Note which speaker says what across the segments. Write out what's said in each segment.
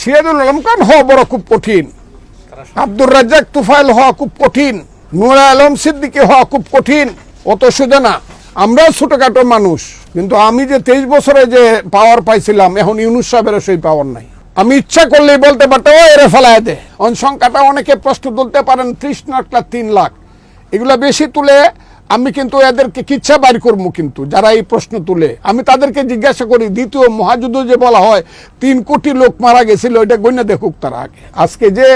Speaker 1: সিরাজুল আলম খান হওয়া বড় খুব কঠিন। আব্দুর রাজ্জাক তুফাইল হওয়া খুব কঠিন। নুরা আলম সিদ্দিকি হওয়া খুব কঠিন। অত সোজা না। আমরাও ছোটখাটো মানুষ, কিন্তু আমি যে তেইশ বছরে যে পাওয়ার পাইছিলাম, এখন ইউনুস সাহেবের সেই পাওয়ার নাই। আমি ইচ্ছা করলেই বলতে পারতাম ও এরে ফেলায় দে। অন সংখ্যাটা অনেকে প্রশ্ন তুলতে পারেন, ত্রিশ লাখ তিন লাখ। এগুলা বেশি তুলে আমি কিন্তু এদেরকে কিচ্ছা বাইর করব কিন্তু, যারা এই প্রশ্ন তুলে। আমি তাদেরকে জিজ্ঞাসা করি, দ্বিতীয় মহাযুদ্ধ যে বলা হয়, তিন কোটি লোক মারা গেছিল এটা গণ্য দেখুক তারা আগে। আজকে যে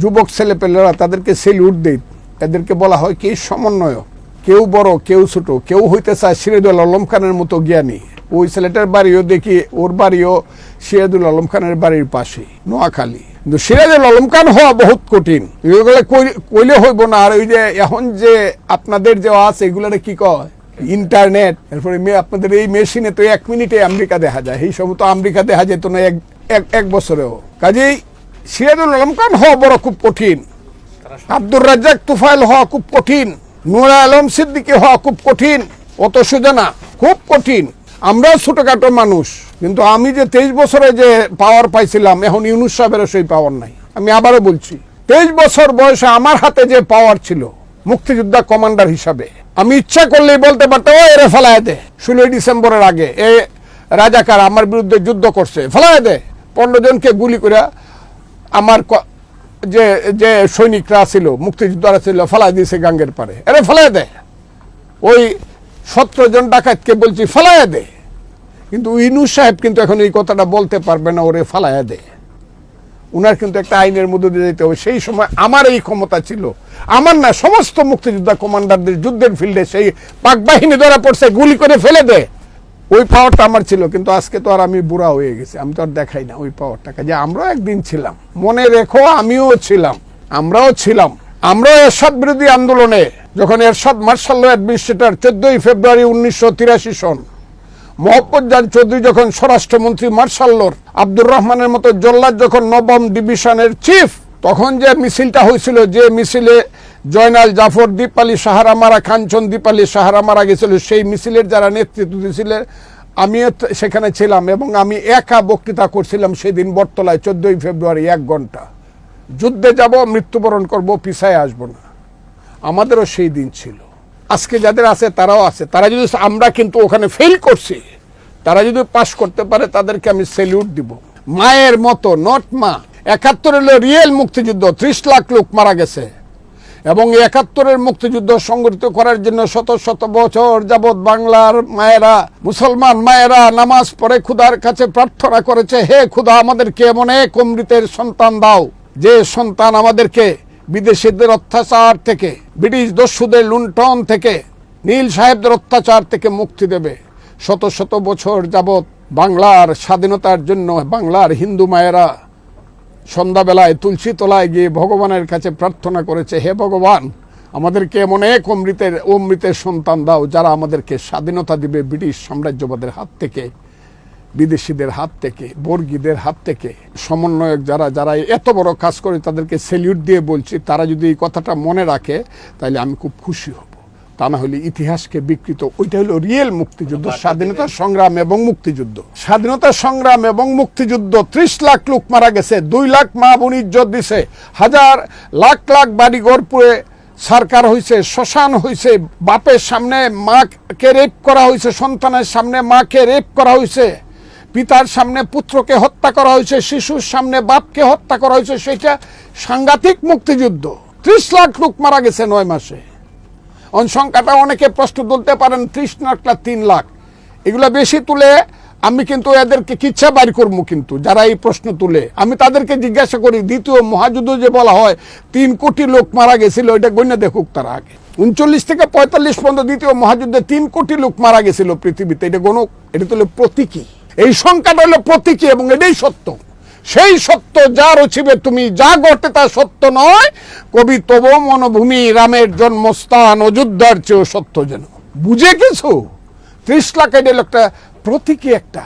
Speaker 1: যুবক ছেলেপেলেরা তাদেরকে সেলিউট দেই এদেরকে বলা হয় কি সমন্বয়, কেউ বড়, কেউ ছোট, কেউ হইতে চায় সিরাজুল আলম খানের মতো জ্ঞানী। ওই ছেলেটার বাড়িও দেখি, ওর বাড়িও সিরাজুল আলম খানের বাড়ির পাশে নোয়াখালী। কিন্তু সিরাজুল আলম খান হওয়া বহুত কঠিন। এগুলো কই- কইলে হইব না। আর ওই যে এখন যে আপনাদের যে আছে এগুলারে কি কয়? ইন্টারনেট। এরপরে আপনাদের এই মেশিনে তো এক মিনিটে আমেরিকা দেখা যায়। এই সময় তো আমেরিকা দেখা যেত না এক এক- বছরেও। কাজেই সিরাজুল আলম খান হওয়া বড় খুব কঠিন। আব্দুর রাজ্জাক তুফাইল হওয়া খুব কঠিন। নুরা আলম সিদ্দিকি হওয়া খুব কঠিন। অত সোজা না খুব কঠিন। আমরাও ছোটখাটো মানুষ, কিন্তু আমি যে তেইশ বছরে যে পাওয়ার পাইছিলাম, এখন ইউনুস সাহেবের সেই পাওয়ার নাই। আমি আবারও বলছি, তেইশ বছর বয়সে আমার হাতে যে পাওয়ার ছিল, মুক্তিযোদ্ধা কমান্ডার হিসাবে, আমি ইচ্ছা করলেই বলতে পারতাম ও এরে ফেলায় দে। ষোলোই ডিসেম্বরের আগে, এ রাজাকার আমার বিরুদ্ধে যুদ্ধ করছে, ফেলায় দে। পনেরো জনকে গুলি করে আমার যে যে সৈনিকরা ছিল, মুক্তিযোদ্ধারা ছিল ফেলাই দিয়েছে গাঙ্গের পারে। আরে ফেলাই দে। ওই সতেরো জন ডাকাতকে বলছি, ফেলাইয়া দে। কিন্তু ইনুস সাহেব কিন্তু এখন এই কথাটা বলতে পারবে না, ওরে ফালাইয়া দে। উনার কিন্তু একটা আইনের মধ্যে দিয়ে যেতে হবে। সেই সময় আমার এই ক্ষমতা ছিল। আমার না, সমস্ত মুক্তিযোদ্ধা কমান্ডারদের যুদ্ধের ফিল্ডে সেই পাক বাহিনী ধরা পড়ছে, গুলি করে ফেলে দে। ওই পাওয়ারটা আমার ছিল, কিন্তু আজকে তো আর আমি বুড়া হয়ে গেছি। আমি তো আর দেখাই না ওই পাওয়ারটাকে যে আমরাও একদিন ছিলাম। মনে রেখো, আমিও ছিলাম। আমরাও ছিলাম। আমরাও এরশাদ বিরোধী আন্দোলনে। যখন এরশাদ মার্শাল অ্যাডমিনিস্ট্রেটর চোদ্দই ফেব্রুয়ারি উনিশশো তিরাশি সন, মোহাম্মদ জান চৌধুরী যখন স্বরাষ্ট্রমন্ত্রী মার্শাল্লোর আব্দুর রহমানের মতো জল্লাদ যখন নবম ডিভিশনের চিফ, তখন যে মিছিলটা হয়েছিল, যে মিছিলে জয়নাল জাফর দীপালি সাহারা মারা কাঞ্চন দীপালি সাহারা মারা গেছিল, সেই মিছিলের যারা নেতৃত্ব দিয়েছিলেন, আমিও সেখানে ছিলাম এবং আমি একা বক্তৃতা করছিলাম সেদিন বটতলায়, চোদ্দই ফেব্রুয়ারি এক ঘণ্টা। যুদ্ধে যাব, মৃত্যুবরণ করব, পিছায় আসব না। আমাদেরও সেই দিন ছিল। আজকে যাদের আছে, তারাও আছে। তারা যদি আমরা কিন্তু ওখানে ফেল করছি, তারা যদি পাশ করতে পারে, তাদেরকে আমি সেলিউট দিব। মায়ের মতো নট মা। একাত্তর হলো রিয়েল মুক্তিযুদ্ধ, ত্রিশ লাখ লোক মারা গেছে। এবং একাত্তরের মুক্তিযুদ্ধ সংগঠিত করার জন্য শত শত বছর যাবৎ বাংলার মায়েরা, মুসলমান মায়েরা নামাজ পড়ে খুদার কাছে প্রার্থনা করেছে, হে খুদা আমাদেরকে এমন এক অমৃতের সন্তান দাও, যে সন্তান আমাদেরকে বিদেশিদের অত্যাচার থেকে ব্রিটিশ দস্যুদের লুণ্ঠন থেকে, নীল সাহেবদের অত্যাচার থেকে মুক্তি দেবে। শত শত বছর যাবৎ বাংলার স্বাধীনতার জন্য বাংলার হিন্দু মায়েরা সন্ধ্যাবেলায় তুলসী তলায় গিয়ে ভগবানের কাছে প্রার্থনা করেছে, হে ভগবান, আমাদেরকে এমন এক অমৃতের অমৃতের সন্তান দাও যারা আমাদেরকে স্বাধীনতা দিবে ব্রিটিশ সাম্রাজ্যবাদের হাত থেকে। বিদেশিদের হাত থেকে বর্গীদের হাত থেকে সমন্বয়ক যারা যারা এত বড় কাজ করে তাদেরকে সেলিউট দিয়ে বলছি তারা যদি এই কথাটা মনে রাখে তাহলে আমি খুব খুশি হব। তা না হলে ইতিহাসকে বিকৃত ওইটা হলো রিয়েল মুক্তিযুদ্ধ স্বাধীনতা সংগ্রাম এবং মুক্তিযুদ্ধ। স্বাধীনতা সংগ্রাম এবং মুক্তিযুদ্ধ ত্রিশ লাখ লোক মারা গেছে দুই লাখ মা বোন ইজ্জত দিছে হাজার লাখ লাখ বাড়িঘর পুড়ে সরকার হয়েছে শ্মশান হয়েছে বাপের সামনে মাকে রেপ করা হয়েছে সন্তানের সামনে মাকে রেপ করা হয়েছে পিতার সামনে পুত্রকে হত্যা করা হয়েছে, শিশুর সামনে বাপকে হত্যা করা হয়েছে, সেটা সাংঘাতিক মুক্তিযুদ্ধ। ত্রিশ লাখ লোক মারা গেছে নয় মাসে। অন সংখ্যাটা অনেকে প্রশ্ন তুলতে পারেন, ত্রিশ লাখ লাখ তিন লাখ। এগুলো বেশি তুলে আমি কিন্তু এদেরকে কিচ্ছা বাইর করব কিন্তু, যারা এই প্রশ্ন তুলে। আমি তাদেরকে জিজ্ঞাসা করি, দ্বিতীয় মহাযুদ্ধ যে বলা হয়, তিন কোটি লোক মারা গেছিল এটা গণ্য দেখুক তারা আগে। উনচল্লিশ থেকে পঁয়তাল্লিশ পর্যন্ত দ্বিতীয় মহাযুদ্ধে তিন কোটি লোক মারা গেছিল পৃথিবীতে, এটা গণক এটা তো প্রতীকী। এই সংখ্যাটা হলো প্রতীকী এবং এটাই সত্য। সেই সত্য যা রচিবে তুমি, যা ঘটে তা সত্য নয়। কবি তব মনভূমি রামের জন্মস্থান অযোধ্যার চেয়েও সত্য যেন। বুঝে কিছু ত্রিশ লাখ এটা একটা প্রতীকী একটা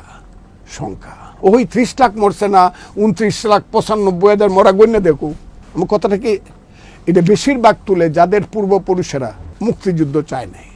Speaker 1: সংখ্যা। ওই ত্রিশ লাখ মরছে না, উনত্রিশ লাখ পঁচানব্বই হাজার মরা গণ্য দেখো। আমার কথাটা কি? এটা বেশিরভাগ তুলে যাদের পূর্বপুরুষেরা মুক্তিযুদ্ধ চায় নাই,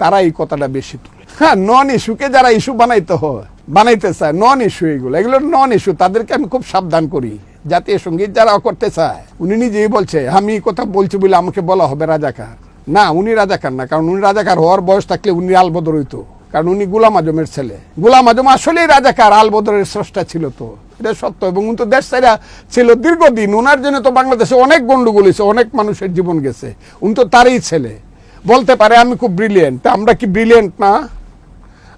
Speaker 1: তারা এই কথাটা বেশি তুলে। হ্যাঁ নন ইস্যুকে যারা ইস্যু বানাইতে হয় বানাইতে চায় নন ইস্যু এগুলো। এগুলো নন ইস্যু তাদেরকে আমি খুব সাবধান করি। জাতীয় সংগীত যারা করতে চায়, উনি নিজেই বলছে, আমি কথা বলছি বলে আমাকে বলা হবে রাজাকার। না, উনি রাজাকার না, কারণ উনি রাজাকার হওয়ার বয়স থাকলে উনি আলবদর হইতো, কারণ উনি গুলাম আজমের ছেলে। গুলাম আজম আসলেই রাজাকার, আলবদরের স্রষ্টা ছিল তো। এটা সত্য, এবং উনি তো দেশ ছাড়া ছিল দীর্ঘদিন। ওনার জন্য তো বাংলাদেশে অনেক গন্ডগোল হয়েছে, অনেক মানুষের জীবন গেছে। উনি তো তারই ছেলে। বলতে পারে, আমি খুব ব্রিলিয়েন্ট আমরা কি ব্রিলিয়েন্ট না?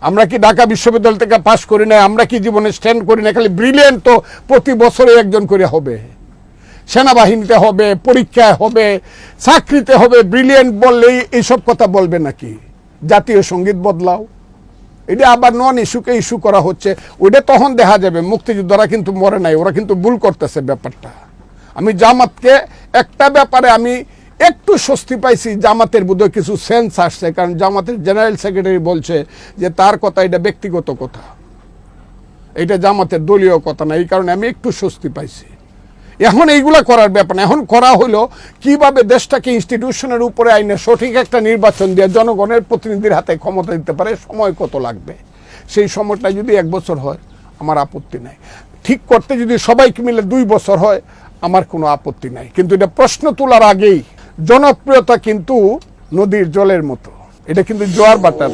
Speaker 1: আমরা কি ঢাকা বিশ্ববিদ্যালয় থেকে পাশ করি না আমরা কি জীবনে স্ট্যান্ড করি না খালি ব্রিলিয়েন্ট তো প্রতি বছরে একজন করে হবে। সেনাবাহিনীতে হবে, পরীক্ষায় হবে, চাকরিতে হবে ব্রিলিয়েন্ট বললেই এইসব কথা বলবে নাকি? জাতীয় সংগীত বদলাও। এটা আবার নন ইস্যুকে ইস্যু করা হচ্ছে। ওইটা তখন দেখা যাবে, মুক্তিযোদ্ধারা কিন্তু মরে নাই, ওরা কিন্তু ভুল করতেছে ব্যাপারটা। আমি জামাতকে একটা ব্যাপারে আমি একটু স্বস্তি পাইছি, জামাতের বোধহয় কিছু সেন্স আসছে, কারণ জামাতের জেনারেল সেক্রেটারি বলছে যে তার কথা, এটা ব্যক্তিগত কথা। এটা জামাতের দলীয় কথা না, এই কারণে আমি একটু স্বস্তি পাইছি। এখন এইগুলা করার ব্যাপার না, এখন করা হলো কীভাবে দেশটাকে ইনস্টিটিউশনের উপরে আইনে সঠিক একটা নির্বাচন দিয়ে জনগণের প্রতিনিধির হাতে ক্ষমতা দিতে পারে, সময় কত লাগবে? সেই সময়টা যদি এক বছর হয়, আমার আপত্তি নাই। ঠিক করতে যদি সবাইকে মিলে দুই বছর হয়, আমার কোনো আপত্তি নাই। কিন্তু এটা প্রশ্ন তোলার আগেই জনপ্রিয়তা কিন্তু নদীর জলের মতো। এটা কিন্তু জোয়ার বাটার